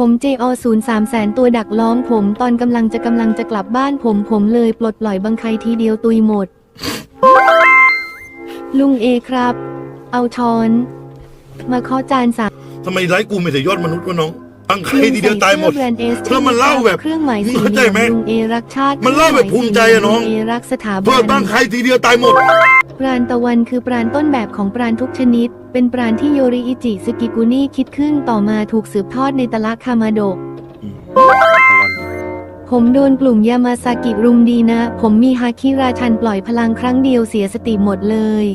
ผม JO 0 3แสนตัวดักล้อมผมตอนกำลังจะกำลังจะกลับบ้านผมผมเลยปลดปล่อยบังใครทีเดียวตุยหมด ลุงเอครับ เอาช้อน มาเคาะจานสักทำไมไลฟ์กูไม่แต่ยอดมนุษย์วะน้องตั้งใครทีเดียวตายหมดแบรนด์เอสแล้วมันเล่าแบบเครื่องหมายสีเข้าใจไหมลุงเอรักชาติ มันเล่าแบบภูมิใจอะน้องลุเอรักสถาบัเพื่อนตั้งใครทีเดียวตายหมดปราณตะวันคือปราณต้นแบบของปราณทุกชนิด เป็นปราณที่โยริอิจิสกิกุนิคิดขึ้นต่อมาถูกสืบทอดในตะละคามาโดะ ผมโดนกลุ่มยามาซากิรุมดีนะ ผมมีฮาคิราชันปล่อยพลังครั้งเดียวเสียสติหมดเลย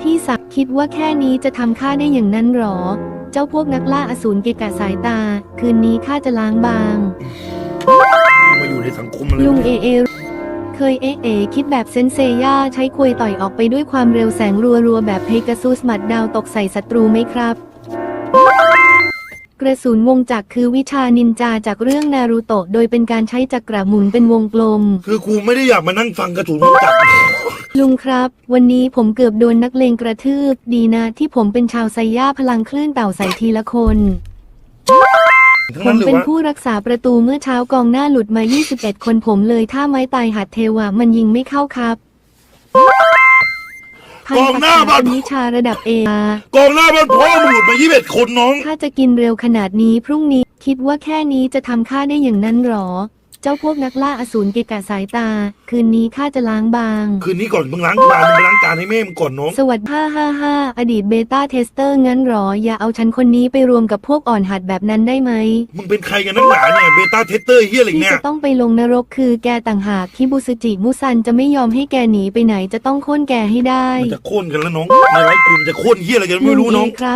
ที่สักคิดว่าแค่นี้จะทำข้าได้อย่างนั้นหรอ เจ้าพวกนักล่าอสูรเกะกะสายตา คืนนี้ข้าจะล้างบาง มาอยู่ในสังคมอะไรลุงเอเอ เคยเอะเอคิดแบบเซนเซย่าใช้ควยต่อยออกไปด้วยความเร็วแสงรัวๆ แบบเพกาซูสหมัดดาวตกใส่ศัตรูไหมครับ กระสุนวงจักรคือวิชานินจาจากเรื่องนารูโตะโดยเป็นการใช้จักระหมุนเป็นวงกลม คือกูไม่ได้อยากมานั่งฟังกระถูนวงจักรลุงครับ วันนี้ผมเกือบโดนนักเลงกระทืบ ดีนะที่ผมเป็นชาวไซย่าพลังคลื่นเต่าใส่ทีละคนทั้ง ผนั้มนหรือเป็นว่าผู้รักษาประตูเมื่อเช้ากองหน้าหลุดมา 21 คนผมเลยถ้าไม้ตายหัดเทวะมันยิงไม่เข้าครับพันกองหน้าปักบ้านษวิชาระดับเอกองหน้าบ้านพ่อมึงหลุดมายี่สิบเอ็ดคนน้อง ถ้าจะกินเร็วขนาดนี้พรุ่งนี้ คิดว่าแค่นี้จะทำข้าได้อย่างนั้นหรอ เจ้าพวกนักล่าอสูรเกะกะสายตา คืนนี้ข้าจะล้างบาง คืนนี้ก่อนมึงล้างจานมึงไปล้างจานให้แม่มึงก่อนน้อง สวัสดี555 อดีตเบต้าเทสเตอร์งั้นหรอ อย่าเอาฉันคนนี้ไปรวมกับพวกอ่อนหัดแบบนั้นได้ไหม มึงเป็นใครกันนักหนาเนี่ยเบต้าเทสเตอร์เฮียอะไรที่เนี่ย จะต้องไปลงนรกคือแกต่างหากคิบุสจิมุซันจะไม่ยอมให้แกหนีไปไหนจะต้องโค่นแกให้ได้มันจะโค่นกันแล้วน้องในไลฟ์กูมันจะโค่นเฮียอะไรกันไม่รู้น้องลุเครับ